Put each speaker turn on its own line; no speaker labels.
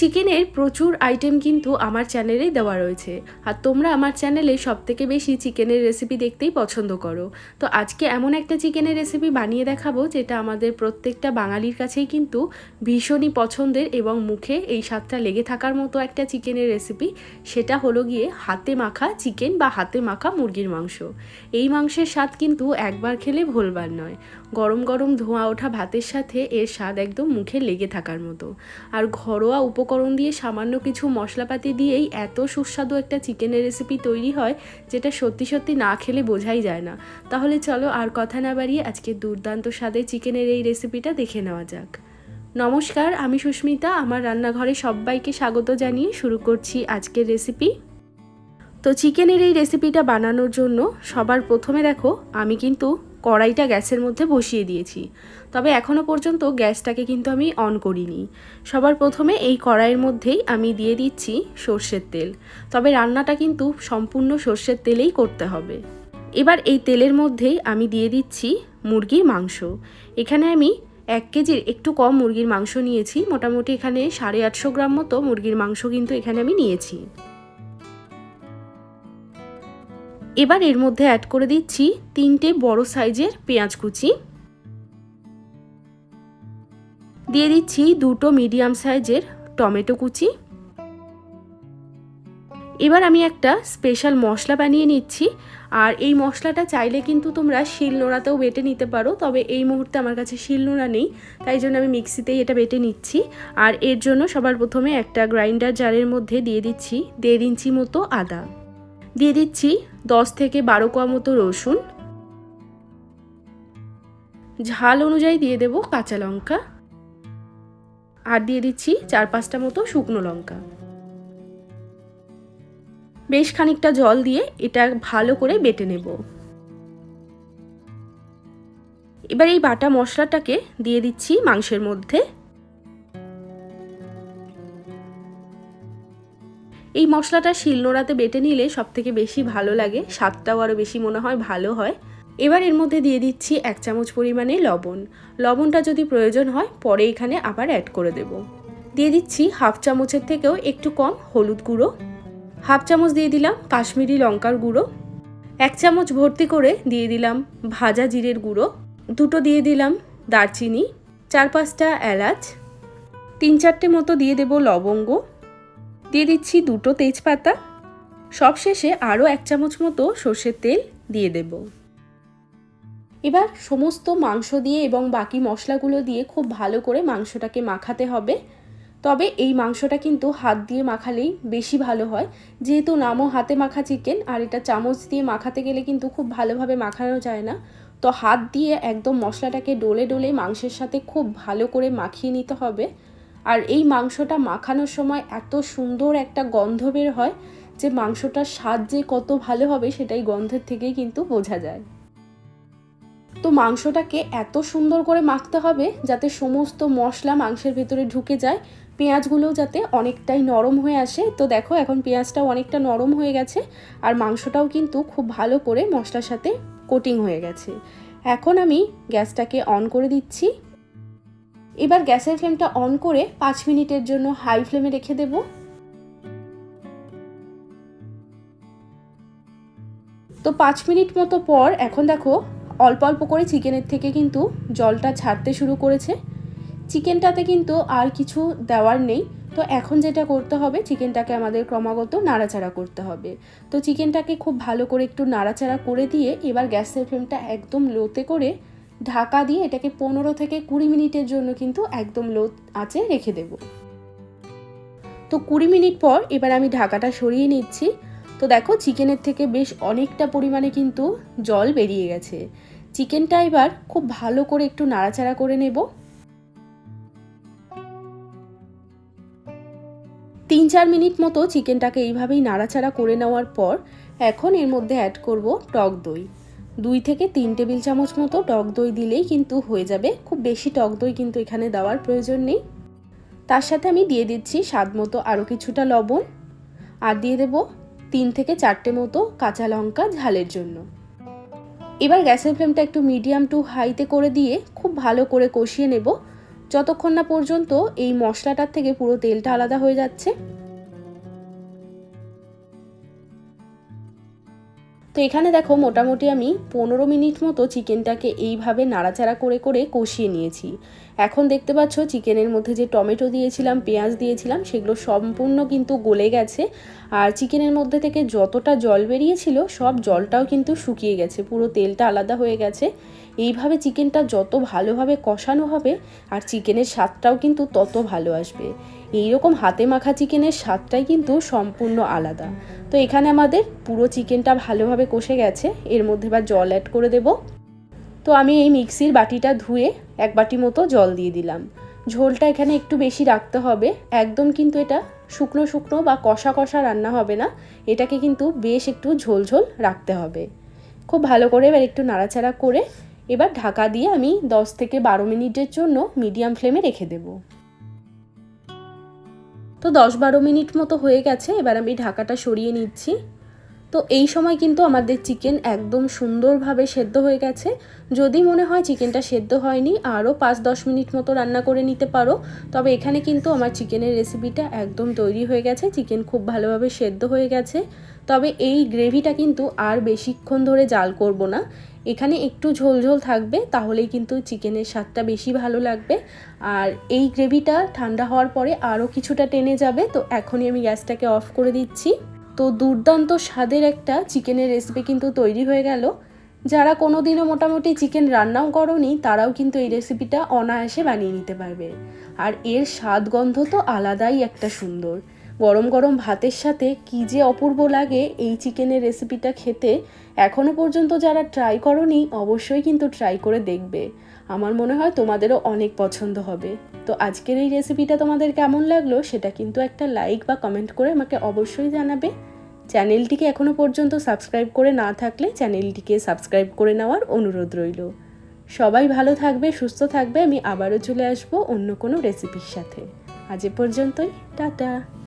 চিকেনের প্রচুর আইটেম কিন্তু আমার চ্যানেলেই দেওয়া রয়েছে। আর তোমরা আমার চ্যানেলে সব থেকে বেশি চিকেনের রেসিপি দেখতেই পছন্দ করো। তো আজকে এমন একটা চিকেনের রেসিপি বানিয়ে দেখাবো, যেটা আমাদের প্রত্যেকটা বাঙালির কাছেই কিন্তু ভীষণই পছন্দের এবং মুখে এই স্বাদটা লেগে থাকার মতো একটা চিকেনের রেসিপি সেটা হলো গিয়ে হাতে মাখা চিকেন বা হাতে মাখা মুরগির মাংস। এই মাংসের স্বাদ কিন্তু একবার খেলে ভুলবার নয়। গরম গরম ধোঁয়া ওঠা ভাতের সাথে এর স্বাদ একদম মুখে লেগে থাকার মতো। আর ঘরোয়া উপকরণ দিয়ে সামান্য কিছু মশলাপাতি দিয়েই এত সুস্বাদু একটা চিকেনের রেসিপি তৈরি হয়, যেটা সত্যি সত্যি না খেলে বোঝাই যায় না। তাহলে চলো আর কথা না বাড়িয়ে আজকে দুর্দান্ত স্বাদে চিকেনের এই রেসিপিটা দেখে নেওয়া যাক। নমস্কার, আমি সুস্মিতা, আমার রান্নাঘরে সবাইকে স্বাগত জানিয়ে শুরু করছি আজকের রেসিপি তো চিকেনের এই রেসিপিটা বানানোর জন্য সবার প্রথমে দেখো, আমি কিন্তু কড়াইটা গ্যাসের মধ্যে বসিয়ে দিয়েছি। তবে এখনও পর্যন্ত গ্যাসটাকে কিন্তু আমি অন করিনি। সবার প্রথমে এই কড়াইয়ের মধ্যেই আমি দিয়ে দিচ্ছি সর্ষের তেল। তবে রান্নাটা কিন্তু সম্পূর্ণ সর্ষের তেলেই করতে হবে। এবার এই তেলের মধ্যেই আমি দিয়ে দিচ্ছি মুরগির মাংস। এখানে আমি এক কেজির একটু কম মুরগির মাংস নিয়েছি। মোটামুটি এখানে সাড়ে আটশো গ্রাম মতো মুরগির মাংস কিন্তু এখানে আমি নিয়েছি। এবার এর মধ্যে অ্যাড করে দিচ্ছি তিনটে বড় সাইজের পেঁয়াজ কুচি। দিয়ে দিচ্ছি দুটো মিডিয়াম সাইজের টমেটো কুচি। এবার আমি একটা স্পেশাল মশলা বানিয়ে নিচ্ছি। আর এই মশলাটা চাইলে কিন্তু তোমরা শিল নোড়াতেও বেটে নিতে পারো, তবে এই মুহূর্তে আমার কাছে শিল নোড়া নেই, তাই জন্য আমি মিক্সিতেই এটা বেটে নিচ্ছি। আর এর জন্য সবার প্রথমে একটা গ্রাইন্ডার জারের মধ্যে দিয়ে দিচ্ছি দেড় ইঞ্চি মতো আদা। দিয়ে দিচ্ছি দশ থেকে বারো কোয়া মতো রসুন। ঝাল অনুযায়ী দিয়ে দেব কাঁচা লঙ্কা। আর দিয়ে দিচ্ছি চার পাঁচটা মতো শুকনো লঙ্কা। বেশ খানিকটা জল দিয়ে এটা ভালো করে বেটে নেব। এবার এই বাটা মশলাটাকে দিয়ে দিচ্ছি মাংসের মধ্যে। এই মশলাটা শিলনোড়াতে বেটে নিলে সব থেকে বেশি ভালো লাগে, স্বাদটাও আরও বেশি মনে হয়, ভালো হয়। এবার এর মধ্যে দিয়ে দিচ্ছি এক চামচ পরিমাণে লবণ। লবণটা যদি প্রয়োজন হয়, পরে এখানে আবার অ্যাড করে দেব। দিয়ে দিচ্ছি হাফ চামচের থেকেও একটু কম হলুদ গুঁড়ো। হাফ চামচ দিয়ে দিলাম কাশ্মীরি লঙ্কার গুঁড়ো। এক চামচ ভর্তি করে দিয়ে দিলাম ভাজা জিরের গুঁড়ো। দুটো দিয়ে দিলাম দারচিনি, চার পাঁচটা এলাচ, তিন চারটে মতো দিয়ে দেব লবঙ্গ। দিয়ে দিচ্ছি দুটো তেজপাতা। সবশেষে আরও এক চামচ মতো সর্ষের তেল দিয়ে দেব। এবার সমস্ত মাংস দিয়ে এবং বাকি মশলাগুলো দিয়ে খুব ভালো করে মাংসটাকে মাখাতে হবে। তবে এই মাংসটা কিন্তু হাত দিয়ে মাখালেই বেশি ভালো হয়। যেহেতু নামও হাতে মাখা চিকেন, আর এটা চামচ দিয়ে মাখাতে গেলে কিন্তু খুব ভালোভাবে মাখানো যায় না। তো হাত দিয়ে একদম মশলাটাকে ডলে ডলে মাংসের সাথে খুব ভালো করে মাখিয়ে নিতে হবে। আর এই মাংসটা মাখানোর সময় এত সুন্দর একটা গন্ধ বের হয় যে মাংসটার স্বাদ যে কত ভালো হবে সেটাই গন্ধের থেকেই কিন্তু বোঝা যায়। তো মাংসটাকে এত সুন্দর করে মাখতে হবে যাতে সমস্ত মশলা মাংসের ভেতরে ঢুকে যায়। পেঁয়াজগুলোও যাতে অনেকটাই নরম হয়ে আসে। তো দেখো এখন পেঁয়াজটাও অনেকটা নরম হয়ে গেছে আর মাংসটাও কিন্তু খুব ভালো করে মশলার সাথে কোটিং হয়ে গেছে। এখন আমি গ্যাসটাকে অন করে দিচ্ছি। এবার গ্যাসের ফ্লেমটা অন করে পাঁচ মিনিটের জন্য হাই ফ্লেমে রেখে দেব। তো পাঁচ মিনিট মতো পর এখন দেখো অল্প অল্প করে চিকেনের থেকে কিন্তু জলটা ছাড়তে শুরু করেছে। চিকেনটাতে কিন্তু আর কিছু দেওয়ার নেই। তো এখন যেটা করতে হবে, চিকেনটাকে আমাদের ক্রমাগত নাড়াচাড়া করতে হবে। তো চিকেনটাকে খুব ভালো করে একটু নাড়াচাড়া করে দিয়ে এবার গ্যাসের ফ্লেমটা একদম লোতে করে ঢাকা দিয়ে এটাকে পনেরো থেকে কুড়ি মিনিটের জন্য কিন্তু একদম লো আঁচে রেখে দেব। তো কুড়ি মিনিট পর এবার আমি ঢাকাটা সরিয়ে নিচ্ছি। তো দেখো চিকেনের থেকে বেশ অনেকটা পরিমাণে কিন্তু জল বেরিয়ে গেছে। চিকেনটা এবার খুব ভালো করে একটু নাড়াচাড়া করে নেব। তিন চার মিনিট মতো চিকেনটাকে এইভাবেই নাড়াচাড়া করে নেওয়ার পর এখন এর মধ্যে অ্যাড করব টক দই। দুই থেকে তিন টেবিল চামচ মতো টক দই দিলেই কিন্তু হয়ে যাবে। খুব বেশি টক দই কিন্তু এখানে দেওয়ার প্রয়োজন নেই। তার সাথে আমি দিয়ে দিচ্ছি স্বাদ মতো আরও কিছুটা লবণ। আর দিয়ে দেব তিন থেকে চারটে মতো কাঁচা লঙ্কা ঝালের জন্য। এবার গ্যাসের ফ্লেমটা একটু মিডিয়াম টু হাইতে করে দিয়ে খুব ভালো করে কষিয়ে নেব। যতক্ষণ না পর্যন্ত এই মশলাটার থেকে পুরো তেলটা আলাদা হয়ে যাচ্ছে। তো এখানে দেখো মোটামুটি আমি পনেরো মিনিট মতো চিকেনটাকে এইভাবে নাড়াচাড়া করে করে কষিয়ে নিয়েছি। এখন দেখতে পাচ্ছ চিকেনের মধ্যে যে টমেটো দিয়েছিলাম, পেঁয়াজ দিয়েছিলাম, সেগুলো সম্পূর্ণ কিন্তু গলে গেছে। আর চিকেনের মধ্যে থেকে যতটা জল বেরিয়েছিল, সব জলটাও কিন্তু শুকিয়ে গেছে। পুরো তেলটা আলাদা হয়ে গেছে। এইভাবে চিকেনটা যত ভালোভাবে কষানো হবে, আর চিকেনের স্বাদটাও কিন্তু তত ভালো আসবে। এইরকম হাতে মাখা চিকেনের স্বাদটাই কিন্তু সম্পূর্ণ আলাদা। তো এখানে আমাদের পুরো চিকেনটা ভালোভাবে কষে গেছে। এর মধ্যে এবার জল অ্যাড করে দেব। তো আমি এই মিক্সির বাটিটা ধুয়ে এক বাটি মতো জল দিয়ে দিলাম। ঝোলটা এখানে একটু বেশি রাখতে হবে। একদম কিন্তু এটা শুকনো শুকনো বা কষা কষা রান্না হবে না। এটাকে কিন্তু বেশ একটু ঝোল ঝোল রাখতে হবে। খুব ভালো করে এবার একটু নাড়াচাড়া করে এবার ঢাকা দিয়ে আমি দশ থেকে বারো মিনিটের জন্য মিডিয়াম ফ্লেমে রেখে দেবো। তো দশ বারো মিনিট মতো হয়ে গেছে। এবার আমি ঢাকাটা সরিয়ে নিচ্ছি। তো এই সময় কিন্তু আমাদের চিকেন একদম সুন্দরভাবে সেদ্ধ হয়ে গেছে। যদি মনে হয় চিকেনটা সেদ্ধ হয়নি, আরও পাঁচ দশ মিনিট মতো রান্না করে নিতে পারো। তবে এখানে কিন্তু আমার চিকেনের রেসিপিটা একদম তৈরি হয়ে গেছে, চিকেন খুব ভালোভাবে সেদ্ধ হয়ে গেছে। তবে এই গ্রেভিটা কিন্তু আর বেশিক্ষণ ধরে জাল করব না। এখানে একটু ঝোল ঝোল থাকবে, তাহলেই কিন্তু চিকেনের স্বাদটা বেশি ভালো লাগবে। আর এই গ্রেভিটা ঠান্ডা হওয়ার পরে আরও কিছুটা টেনে যাবে, তো এখনই আমি গ্যাসটাকে অফ করে দিচ্ছি। তো দুর্দান্ত স্বাদের একটা চিকেনের রেসিপি কিন্তু তৈরি হয়ে গেল। যারা কোনো দিনও মোটামুটি চিকেন রান্নাও করনি, তারাও কিন্তু এই রেসিপিটা অনায়াসে বানিয়ে নিতে পারবে। আর এর স্বাদ গন্ধ তো আলাদাই একটা সুন্দর। গরম গরম ভাতের সাথে কী যে অপূর্ব লাগে এই চিকেনের রেসিপিটা খেতে। এখনও পর্যন্ত যারা ট্রাই করনি, অবশ্যই কিন্তু ট্রাই করে দেখবে। আমার মনে হয় তোমাদেরও অনেক পছন্দ হবে। তো আজকের এই রেসিপিটা তোমাদের কেমন লাগল সেটা কিন্তু একটা লাইক বা কমেন্ট করে আমাকে অবশ্যই জানাবে। চ্যানেলটিকে এখনও পর্যন্ত সাবস্ক্রাইব করে না থাকলে চ্যানেলটিকে সাবস্ক্রাইব করে নেওয়ার অনুরোধ রইল। সবাই ভালো থাকবে, সুস্থ থাকবে, আমি আবারও চলে আসব অন্য কোনো রেসিপির সাথে। আজ এ পর্যন্তই, টাটা।